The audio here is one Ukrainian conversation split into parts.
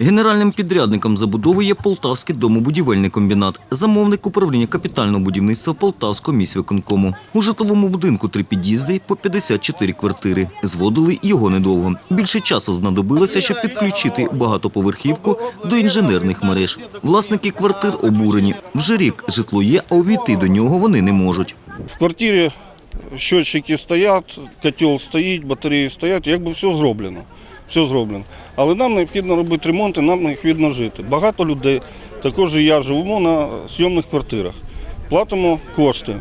Генеральним підрядником забудови є Полтавський домобудівельний комбінат, замовник управління капітального будівництва Полтавського міськвиконкому. У житловому будинку три під'їзди по 54 квартири. Зводили його недовго. Більше часу знадобилося, щоб підключити багатоповерхівку до інженерних мереж. Власники квартир обурені. Вже рік житло є, а увійти до нього вони не можуть. В квартирі щотчики стоять, котел стоїть, батареї стоять, якби все зроблено. Все зроблено. Але нам необхідно робити ремонт і нам необхідно жити. Багато людей, також і я живемо на зйомних квартирах. Платимо кошти.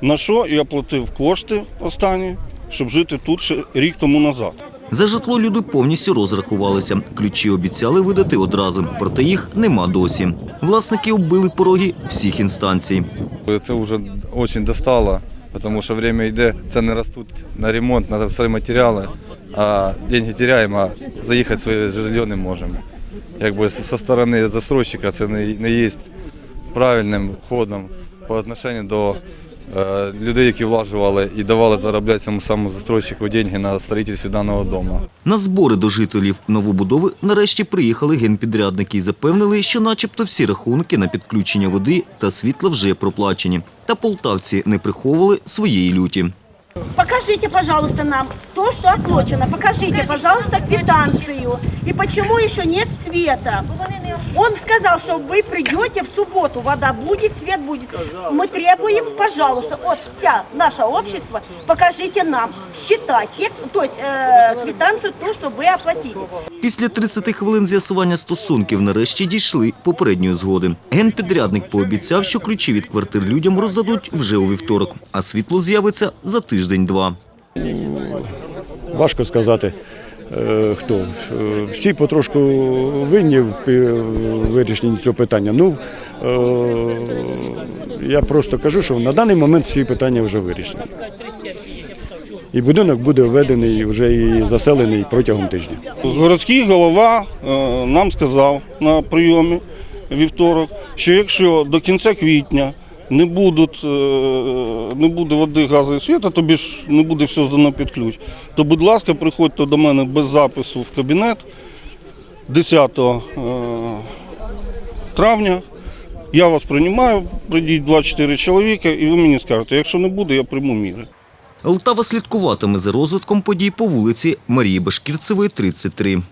На що я платив кошти останні, щоб жити тут ще рік тому назад. За житло люди повністю розрахувалися. Ключі обіцяли видати одразу, проте їх нема досі. Власники оббили пороги всіх інстанцій. Це вже дуже достало, тому що время йде, ціни ростуть на ремонт, на всі матеріали, а деньги теряємо, а заїхати своє житло не можемо. Якби зі сторони застройщика це не, є правильним ходом по відношенню до е, людей, які влажували і давали заробляти цьому самому застройщику деньги на будівництві даного дому. На збори до жителів новобудови нарешті приїхали генпідрядники і запевнили, що начебто всі рахунки на підключення води та світла вже проплачені. Та полтавці не приховували своєї люті. Покажите, пожалуйста, нам то, что оплачено. Покажите, пожалуйста, квитанцию. И почему еще нет света? Он сказал, что вы придете в субботу, вода будет, свет будет. Мы требуем, пожалуйста, от вся наше общество, покажите нам счета, те, то есть э, квитанцию, то, что вы оплатили. Після 30 хвилин з'ясування стосунків нарешті дійшли попередньої згоди. Генпідрядник пообіцяв, що ключі від квартир людям роздадуть вже у вівторок, а світло з'явиться за тиждень-два. Важко сказати, е, хто. Е, Всі потрошку винні в вирішенні цього питання. Ну, е, я просто кажу, що на даний момент всі питання вже вирішені. І будинок буде введений вже і заселений протягом тижня. Городський голова е, нам сказав на прийомі вівторок, що якщо до кінця квітня не, будуть, е, не буде води, газу і світу, тобі ж не буде все здано під ключ, то, будь ласка, приходьте до мене без запису в кабінет 10 е, травня. Я вас приймаю, прийдіть 24 чоловіка, і ви мені скажете, якщо не буде, я прийму міри. Лтава слідкуватиме за розвитком подій по вулиці Марії Башкірцевої, 33.